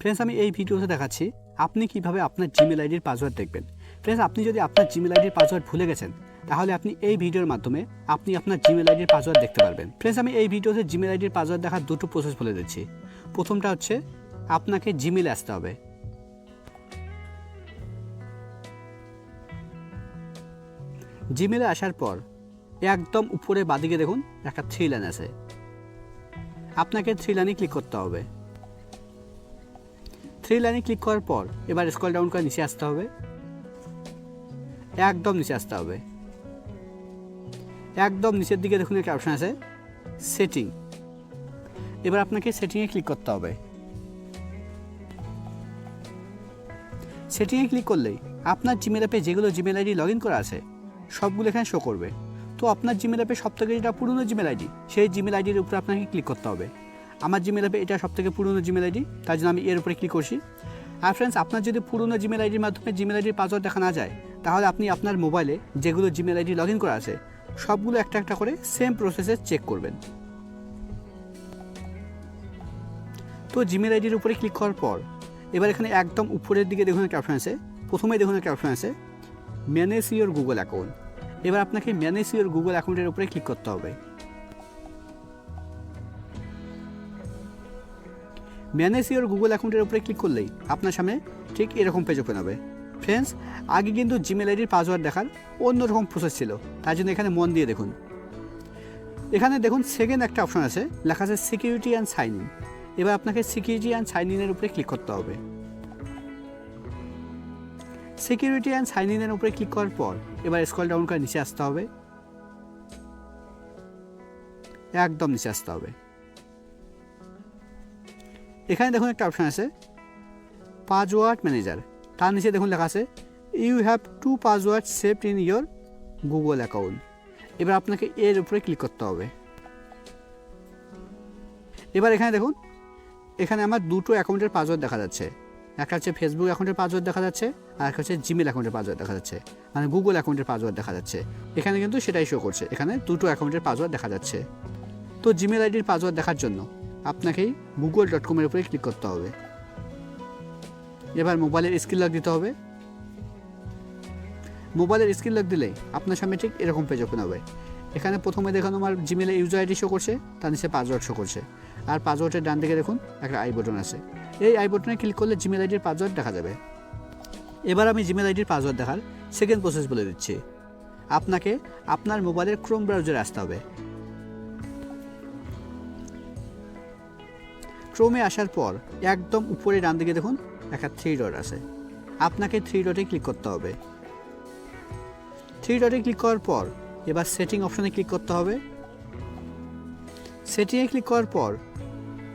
Friends আমি এই ভিডিওতে দেখাচ্ছি আপনি কীভাবে আপনার জিমেল আইডির পাসওয়ার্ড দেখবেন। ফ্রেন্ডস আপনি যদি আপনার জিমেল আইডির পাসওয়ার্ড ভুলে গেছেন, তাহলে আপনি এই ভিডিওর মাধ্যমে আপনি আপনার জিমেল আইডির পাসওয়ার্ড দেখতে পারবেন। ফ্রেন্ডস আমি এই ভিডিওতে জিমেল আইডির পাসওয়ার্ড দেখার দুটো প্রসেস বলে দিচ্ছি। প্রথমটা হচ্ছে আপনাকে জিমেলে আসতে হবে। জিমেলে আসার পর একদম উপরে বাদিকে দেখুন একটা থ্রি লাইন আছে। আপনাকে থ্রি লাইনে ক্লিক করতে হবে। থ্রি লাইনে ক্লিক করার পর এবার স্কল ডাউন করে নিচে আসতে হবে। একদম নিচে আসতে হবে। একদম নিচের দিকে দেখুন একটা অপশন আছে সেটিং এবার আপনাকে সেটিংয়ে ক্লিক করতে হবে। সেটিংয়ে ক্লিক করলেই আপনার জিমেল অ্যাপে যেগুলো জিমেল আইডি লগ ইন করা আছে, সবগুলো এখানে শো করবে। তো আপনার জিমেল অ্যাপে সব থেকে যেটা পুরনো জিমেল আইডি সেই জিমেল আইডির উপরে আপনাকে ক্লিক করতে হবে। আমার জিমেল অ্যাপে এটা সব থেকে পুরনো জিমেল আইডি, তার জন্য আমি এর উপরে ক্লিক করছি। আর ফ্রেন্ডস আপনার যদি পুরনো জিমেল আইডির মাধ্যমে জিমেল আইডির পাসওয়ার্ড দেখা না যায়, তাহলে আপনি আপনার মোবাইলে যেগুলো জিমেল আইডি লগ ইন করা আছে, সবগুলো একটা একটা করে সেম প্রসেসে চেক করবেন। তো জিমেল আইডির উপরে ক্লিক করার পর, এবার এখানে একদম উপরের দিকে দেখুন একটা অপশন আছে, প্রথমেই দেখুন একটা অপশন আছে ম্যানেজ ইউর গুগল অ্যাকাউন্ট এবার আপনাকে ম্যানেজ ইউর গুগল অ্যাকাউন্টের উপরে ক্লিক করতে হবে। ম্যানেজ ইউর গুগল অ্যাকাউন্টের উপরে ক্লিক করলেই আপনার সামনে ঠিক এরকম পেজ ওপেন হবে। ফ্রেন্ডস আগে কিন্তু জিমেল আইডির পাসওয়ার্ড দেখার অন্যরকম প্রসেস ছিল, তার জন্য এখানে মন দিয়ে দেখুন। এখানে দেখুন সেকেন্ড একটা অপশন আছে, লেখা আছে সিকিউরিটি অ্যান্ড সাইন ইন এবার আপনাকে সিকিউরিটি অ্যান্ড সাইন ইনের উপরে ক্লিক করতে হবে। সিকিউরিটি অ্যান্ড সাইন ইনের উপরে ক্লিক করার পর এবার স্কল ডাউন করে নিচে আসতে হবে। একদম নিচে আসতে হবে। এখানে দেখুন একটা অপশন আছে পাসওয়ার্ড ম্যানেজার তার নিচে দেখুন লেখা আছে you have two password saved in your Google account এবার আপনাকে এর উপরে ক্লিক করতে হবে। এবার এখানে দেখুন, এখানে আমার দুটো অ্যাকাউন্টের পাসওয়ার্ড দেখা যাচ্ছে। একটা হচ্ছে ফেসবুক অ্যাকাউন্টের পাসওয়ার্ড দেখা যাচ্ছে, আর একটা হচ্ছে জিমেল অ্যাকাউন্টের পাসওয়ার্ড দেখা যাচ্ছে। মানে গুগল অ্যাকাউন্টের পাসওয়ার্ড দেখা যাচ্ছে। এখানে কিন্তু সেটাই শো করছে। এখানে দুটো অ্যাকাউন্টের পাসওয়ার্ড দেখা যাচ্ছে। তো জিমেল আইডির পাসওয়ার্ড দেখার জন্য আপনাকেই গুগল ডট কমের উপরে ক্লিক করতে হবে। এবার মোবাইলের স্ক্রিন লক দিতে হবে। মোবাইলের স্ক্রিন লক দিলেই আপনার সামনে ঠিক এরকম পেজ ওপেন হবে। এখানে প্রথমে দেখুন আমার জিমেলে ইউজার আইডি শো করছে, তার নিচে পাসওয়ার্ড শো করছে। আর পাসওয়ার্ডের ডান দিকে দেখুন, একটা আই বটন আছে। এই আই বটনে ক্লিক করলে জিমেল আইডির পাসওয়ার্ড দেখা যাবে। এবার আমি জিমেল আইডির পাসওয়ার্ড দেখার সেকেন্ড প্রসেস বলে দিচ্ছি। আপনাকে আপনার মোবাইলের ক্রোম ব্রাউজারে আসতে হবে। ক্রোমে আসার পর একদম উপরে ডান দিকে দেখুন একটা থ্রি ডট আছে। আপনাকে থ্রি ডটে ক্লিক করতে হবে। থ্রি ডটে ক্লিক করার পর এবার সেটিং অপশানে ক্লিক করতে হবে। সেটিংয়ে ক্লিক করার পর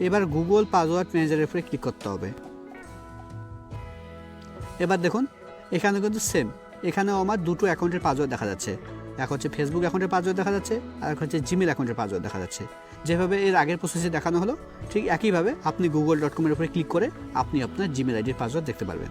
এবার গুগল পাসওয়ার্ড ম্যানেজারের উপরে ক্লিক করতে হবে। এবার দেখুন, এখানে কিন্তু সেম এখানেও আমার দুটো অ্যাকাউন্টের পাসওয়ার্ড দেখা যাচ্ছে। এক হচ্ছে ফেসবুক অ্যাকাউন্টের পাসওয়ার্ড দেখা যাচ্ছে, আর এক হচ্ছে জিমেল অ্যাকাউন্টের পাসওয়ার্ড দেখা যাচ্ছে। যেভাবে এর আগের প্রসেসে দেখানো হলো, ঠিক একইভাবে আপনি গুগল ডট কমের উপরে ক্লিক করে আপনি আপনার জিমেল আইডির পাসওয়ার্ড দেখতে পারবেন।